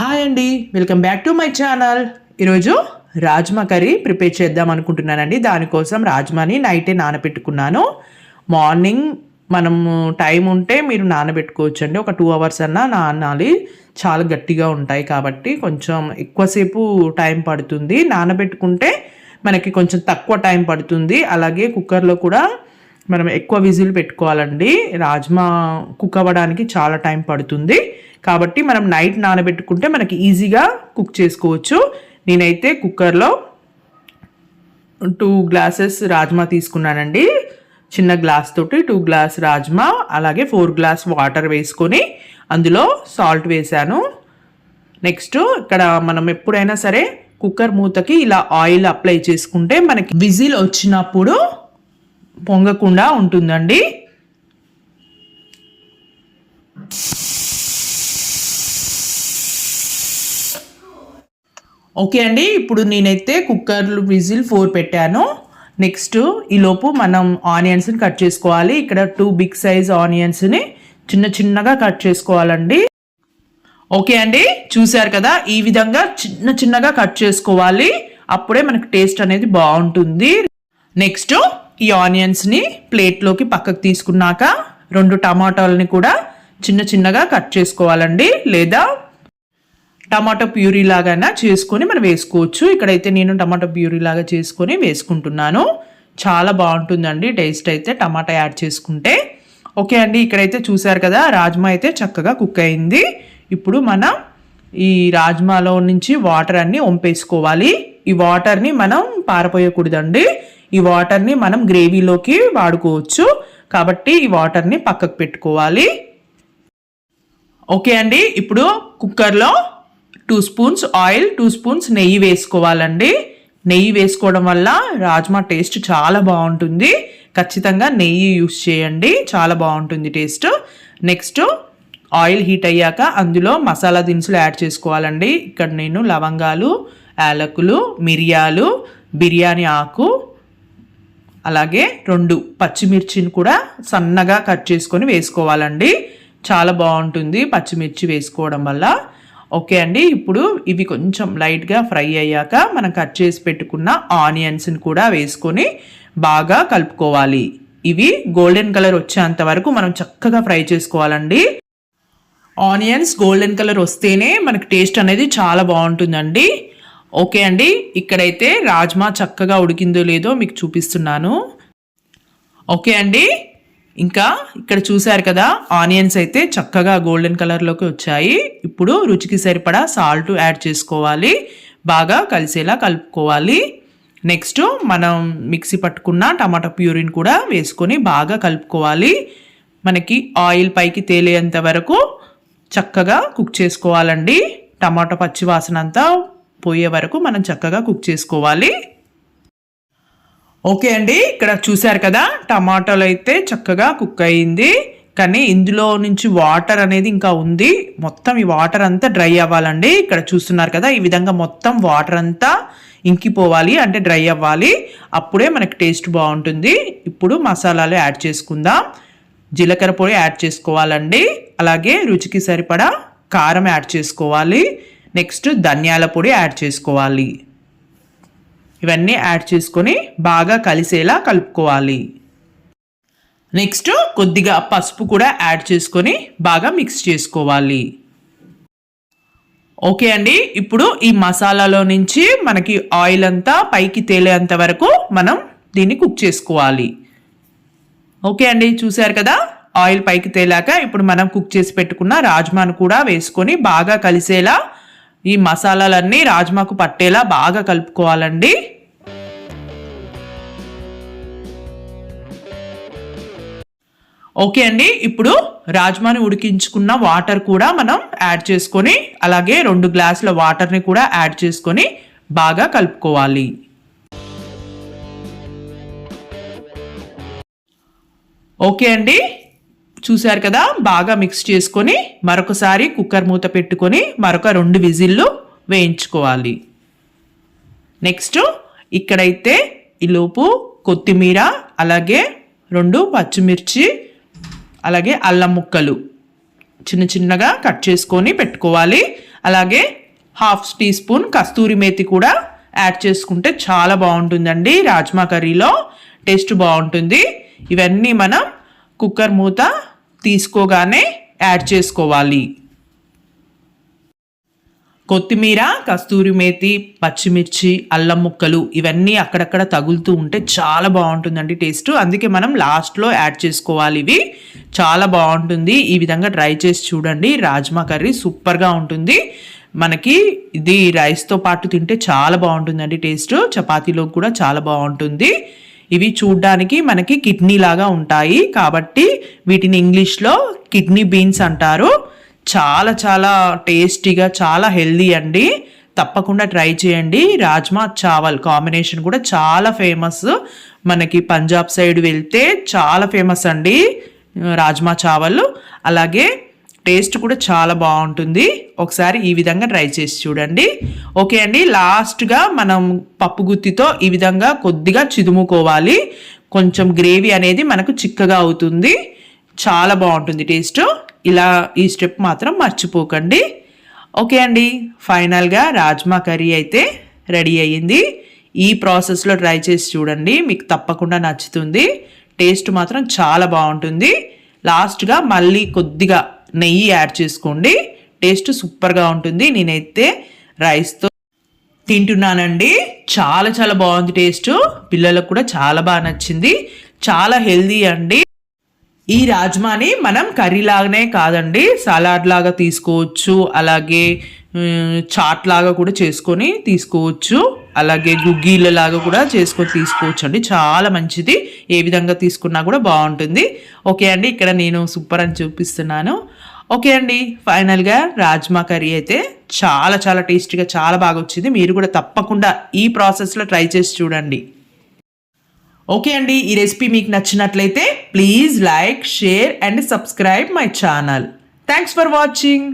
Hi అండి. Welcome back to my channel. ఈరోజు rajma curry prepare చేద్దాం అనుకుంటున్నానండి. దానికోసం రాజ్మాని నైటే నానబెట్టుకున్నాను. మార్నింగ్ మనము టైం ఉంటే మీరు నానబెట్టుకోవచ్చు అండి ఒక టూ అవర్స్ అన్నా నానాలి. చాలా గట్టిగా ఉంటాయి కాబట్టి కొంచెం ఎక్కువసేపు టైం పడుతుంది. నానబెట్టుకుంటే మనకి కొంచెం తక్కువ టైం పడుతుంది. అలాగే కుక్కర్లో కూడా మనం ఎక్కువ విజిల్ పెట్టుకోవాలండి. రాజ్మా కుక్ అవ్వడానికి చాలా టైం పడుతుంది. కాబట్టి మనం నైట్ నానబెట్టుకుంటే మనకి ఈజీగా కుక్ చేసుకోవచ్చు. నేనైతే కుక్కర్లో టూ గ్లాసెస్ రాజ్మా తీసుకున్నానండి. చిన్న గ్లాస్ తోటి టూ గ్లాస్ రాజ్మా అలాగే ఫోర్ గ్లాస్ వాటర్ వేసుకొని అందులో సాల్ట్ వేసాను నెక్స్ట్ ఇక్కడ మనం ఎప్పుడైనా సరే కుక్కర్ మూతకి ఇలా ఆయిల్ అప్లై చేసుకుంటే మనకి విజిల్ వచ్చినప్పుడు పొంగకుండా ఉంటుందండి. ఓకే అండి ఇప్పుడు నేనైతే కుక్కర్లు విజిల్ ఫోర్ పెట్టాను. నెక్స్ట్ ఈలోపు మనం ఆనియన్స్ని కట్ చేసుకోవాలి. ఇక్కడ టూ బిగ్ సైజ్ ఆనియన్స్ని చిన్న చిన్నగా కట్ చేసుకోవాలండి. ఓకే అండి చూశారు కదా ఈ విధంగా చిన్న చిన్నగా కట్ చేసుకోవాలి. అప్పుడే మనకు టేస్ట్ అనేది బాగుంటుంది. నెక్స్ట్ ఈ ఆనియన్స్ని ప్లేట్లోకి పక్కకు తీసుకున్నాక రెండు టమాటాలని కూడా చిన్న చిన్నగా కట్ చేసుకోవాలండి లేదా టమాటో ప్యూరీ లాగా చేసుకొని మనం వేసుకోవచ్చు. ఇక్కడైతే నేను టమాటో ప్యూరీ లాగా చేసుకొని వేసుకుంటున్నాను. చాలా బాగుంటుందండి టేస్ట్ అయితే టమాటా యాడ్ చేసుకుంటే. ఓకే అండి ఇక్కడైతే చూసారు కదా రాజ్మా అయితే చక్కగా కుక్ అయింది. ఇప్పుడు మనం ఈ రాజ్మాలో నుంచి వాటర్ అన్ని వంపేసుకోవాలి. ఈ వాటర్ని మనం పారపోయకూడదండి. ఈ వాటర్ని మనం గ్రేవీలోకి వాడుకోవచ్చు. కాబట్టి ఈ వాటర్ని పక్కకు పెట్టుకోవాలి. ఓకే అండి ఇప్పుడు కుక్కర్లో two spoons oil two spoons నెయ్యి వేసుకోవాలండి. నెయ్యి వేసుకోవడం వల్ల రాజ్మా టేస్ట్ చాలా బాగుంటుంది. ఖచ్చితంగా నెయ్యి యూస్ చేయండి చాలా బాగుంటుంది టేస్ట్. నెక్స్ట్ ఆయిల్ హీట్ అయ్యాక అందులో మసాలా దినుసులు యాడ్ చేసుకోవాలండి. ఇక్కడ నేను లవంగాలు యాలకులు మిరియాలు బిర్యానీ ఆకు అలాగే రెండు పచ్చిమిర్చిని కూడా సన్నగా కట్ చేసుకొని వేసుకోవాలండి. చాలా బాగుంటుంది పచ్చిమిర్చి వేసుకోవడం వల్ల. ఓకే అండి ఇప్పుడు ఇవి కొంచెం లైట్గా ఫ్రై అయ్యాక మనం కట్ చేసి పెట్టుకున్న ఆనియన్స్ని కూడా వేసుకొని బాగా కలుపుకోవాలి. ఇవి గోల్డెన్ కలర్ వచ్చేంత వరకు మనం చక్కగా ఫ్రై చేసుకోవాలండి. ఆనియన్స్ గోల్డెన్ కలర్ వస్తేనే మనకి టేస్ట్ అనేది చాలా బాగుంటుందండి. ఓకే అండి ఇక్కడైతే రాజ్మా చక్కగా ఉడికిందో లేదో మీకు చూపిస్తున్నాను. ఓకే అండి ఇంకా ఇక్కడ చూసారు కదా ఆనియన్స్ అయితే చక్కగా గోల్డెన్ కలర్లోకి వచ్చాయి. ఇప్పుడు రుచికి సరిపడా సాల్ట్ యాడ్ చేసుకోవాలి బాగా కలిసేలా కలుపుకోవాలి. నెక్స్ట్ మనం మిక్సీ పట్టుకున్న టమాటా ప్యూరిన్ కూడా వేసుకొని బాగా కలుపుకోవాలి. మనకి ఆయిల్ పైకి తేలేంత వరకు చక్కగా కుక్ చేసుకోవాలండి. టమాటా పచ్చి వాసన అంతా పోయే వరకు మనం చక్కగా కుక్ చేసుకోవాలి. ఓకే అండి ఇక్కడ చూశారు కదా టమాటాలు అయితే చక్కగా కుక్ అయింది. కానీ ఇందులో నుంచి వాటర్ అనేది ఇంకా ఉంది. మొత్తం ఈ వాటర్ అంతా డ్రై అవ్వాలండి. ఇక్కడ చూస్తున్నారు కదా ఈ విధంగా మొత్తం వాటర్ అంతా ఇంకిపోవాలి అంటే డ్రై అవ్వాలి. అప్పుడే మనకి టేస్ట్ బాగుంటుంది. ఇప్పుడు మసాలాలు యాడ్ చేసుకుందాం. జీలకర్ర పొడి యాడ్ చేసుకోవాలండి. అలాగే రుచికి సరిపడా కారం యాడ్ చేసుకోవాలి. నెక్స్ట్ ధనియాల పొడి యాడ్ చేసుకోవాలి. ఇవన్నీ యాడ్ చేసుకొని బాగా కలిసేలా కలుపుకోవాలి. నెక్స్ట్ కొద్దిగా పసుపు కూడా యాడ్ చేసుకొని బాగా మిక్స్ చేసుకోవాలి. ఓకే అండి. ఇప్పుడు ఈ మసాలాలో నుంచి మనకి ఆయిల్ అంతా పైకి తేలేంత వరకు మనం దీన్ని కుక్ చేసుకోవాలి. ఓకే అండి చూసారు కదా? ఆయిల్ పైకి తేలాక ఇప్పుడు మనం కుక్ చేసి పెట్టుకున్న రాజ్మాను కూడా వేసుకొని బాగా కలిసేలా ఈ మసాలాలన్నీ రాజ్మాకు పట్టేలా బాగా కలుపుకోవాలండి. ఓకే అండి ఇప్పుడు రాజ్మాని ఉడికించుకున్న వాటర్ కూడా మనం యాడ్ చేసుకొని అలాగే రెండు గ్లాసుల వాటర్ని కూడా యాడ్ చేసుకొని బాగా కలుపుకోవాలి. ఓకే అండి. చూశారు కదా బాగా మిక్స్ చేసుకొని మరొకసారి కుక్కర్ మూత పెట్టుకొని మరొక రెండు విజిల్లు వేయించుకోవాలి. నెక్స్ట్ ఇక్కడైతే ఈలోపు కొత్తిమీర అలాగే రెండు పచ్చిమిర్చి అలాగే అల్లం ముక్కలు చిన్న చిన్నగా కట్ చేసుకొని పెట్టుకోవాలి. అలాగే హాఫ్ టీ స్పూన్ కస్తూరి మేతి కూడా యాడ్ చేసుకుంటే చాలా బాగుంటుందండి. రాజ్మా కర్రీలో టేస్ట్ బాగుంటుంది. ఇవన్నీ మనం కుక్కర్ మూత తీసుకోగానే యాడ్ చేసుకోవాలి. కొత్తిమీర కస్తూరి మేతి పచ్చిమిర్చి అల్లం ముక్కలు ఇవన్నీ అక్కడక్కడ తగులుతూ ఉంటే చాలా బాగుంటుందండి టేస్ట్. అందుకే మనం లాస్ట్లో యాడ్ చేసుకోవాలి ఇవి. చాలా బాగుంటుంది. ఈ విధంగా ట్రై చేసి చూడండి. రాజ్మా కర్రీ సూపర్గా ఉంటుంది. మనకి ఇది రైస్తో పాటు తింటే చాలా బాగుంటుందండి టేస్ట్. చపాతీలో కూడా చాలా బాగుంటుంది. ఇవి చూడ్డానికి మనకి కిడ్నీ లాగా ఉంటాయి. కాబట్టి వీటిని ఇంగ్లీష్లో కిడ్నీ బీన్స్ అంటారు. చాలా చాలా టేస్టీగా చాలా హెల్దీ అండి. తప్పకుండా ట్రై చేయండి. రాజ్మా చావల్ కాంబినేషన్ కూడా చాలా ఫేమస్. మనకి పంజాబ్ సైడ్ వెళ్తే చాలా ఫేమస్ అండి. రాజ్మా చావల్. అలాగే టేస్ట్ కూడా చాలా బాగుంటుంది. ఒకసారి ఈ విధంగా ట్రై చేసి చూడండి. ఓకే అండి లాస్ట్గా మనం పప్పు గుత్తితో ఈ విధంగా కొద్దిగా చిదుముకోవాలి. కొంచెం గ్రేవీ అనేది మనకు చిక్కగా అవుతుంది. చాలా బాగుంటుంది టేస్ట్. ఇలా ఈ స్టెప్ మాత్రం మర్చిపోకండి. ఓకే అండి ఫైనల్గా రాజ్మా కర్రీ అయితే రెడీ అయ్యింది. ఈ ప్రాసెస్లో ట్రై చేసి చూడండి మీకు తప్పకుండా నచ్చుతుంది. టేస్ట్ మాత్రం చాలా బాగుంటుంది. లాస్ట్గా మళ్ళీ కొద్దిగా నెయ్యి యాడ్ చేసుకోండి. టేస్ట్ సూపర్గా ఉంటుంది. నేనైతే రైస్తో తింటున్నానండి. చాలా చాలా బాగుంది టేస్ట్. పిల్లలకు కూడా చాలా బాగా నచ్చింది. చాలా హెల్దీ అండి. ఈ రాజ్మాని మనం కర్రీ లాగానే కాదండి. సలాడ్ లాగా తీసుకోవచ్చు. అలాగే చాట్ లాగా కూడా చేసుకొని తీసుకోవచ్చు. అలాగే గుగ్గీల లాగా కూడా చేసుకొని తీసుకోవచ్చు అండి చాలా మంచిది. ఏ విధంగా తీసుకున్నా కూడా బాగుంటుంది. ఓకే అండి. ఇక్కడ నేను సూపర్ అని చూపిస్తున్నాను. ఓకే అండి ఫైనల్గా రాజ్మా కర్రీ అయితే చాలా చాలా టేస్టీగా చాలా బాగా వచ్చింది. మీరు కూడా తప్పకుండా ఈ ప్రాసెస్లో ట్రై చేసి చూడండి. ఓకే అండి ఈ రెసిపీ మీకు నచ్చినట్లయితే please like share and subscribe my channel thanks for watching